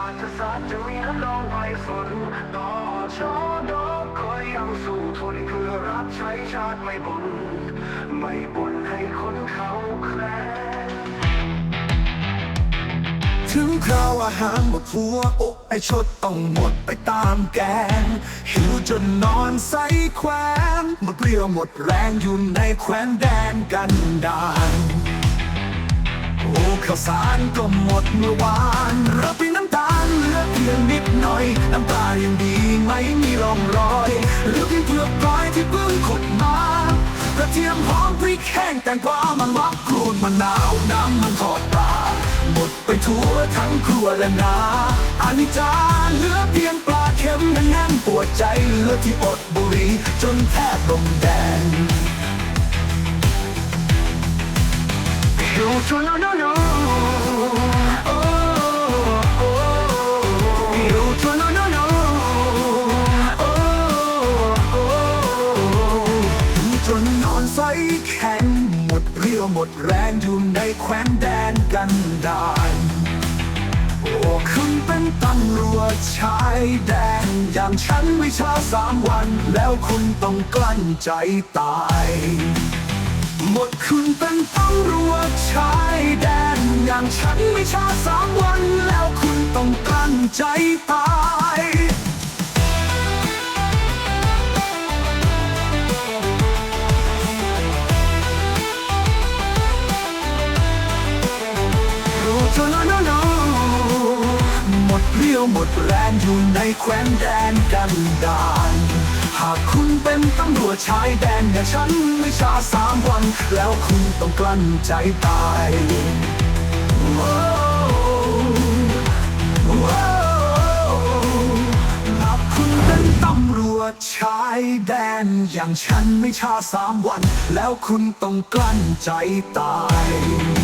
าสตร์ศาสตร์จะมีและน้องไว้ฝนต่อชอดอกคอยยังสู้ทนเพื่อรับใช้ชาติไม่บนไม่บ่นให้คนเขาแคลนถึงคราวอาหารหมดทัวอกไอชดต้องหมดไปตามแกง หิวจนนอนใส่แควนหมดเปรี้ยวหมดแรงอยู่ในแคว้นแดนกันดานโอ้ข้าวสารก็หมดเมื่อวานรับไป ตาลเหลือเพียงนิดหน่อยน้ำตายังดีไม่มีร่องรอยเหลือเพียงเปลือกปลายที่เพิ่งขุดมากระเทียมหอมพริกแห้งแตงกวามันวักกรูดมะนาวน้ำมันทอดปลาหมดไปทั่วทั้งครัวและนาอันนี้จานเหลือเพียงปลาเค็มแน่นปวดใจเหลือที่อดบุหรีจนแทบลงแดงอยู่จน ข็ง หมดเรี่ยวหมดแรงอยู่ในแคว้นแดนกันดานโอ้คุณเป็นตำรวจชายแดนอย่างฉันวิชาสามวัน แล้วคุณต้องกลั้นใจตาย หมดคุณเป็นตำรวจชายแดนอย่างฉันวิชาสามวัน แล้วคุณต้องกลั้นใจตาย อยู่จนโนโนหมดเรี่ยวหมดแรงอยู่ในแคว้นแดนกันดานหากคุณเป็นตำรวจชายแดนอย่างฉันวิชาสามวัน แล้วคุณต้องกลั้นใจตายถ้าคุณเป็นตำรวจชายแดนอย่างฉันไม่ชาสามวัน แล้วคุณต้องกลั้นใจตาย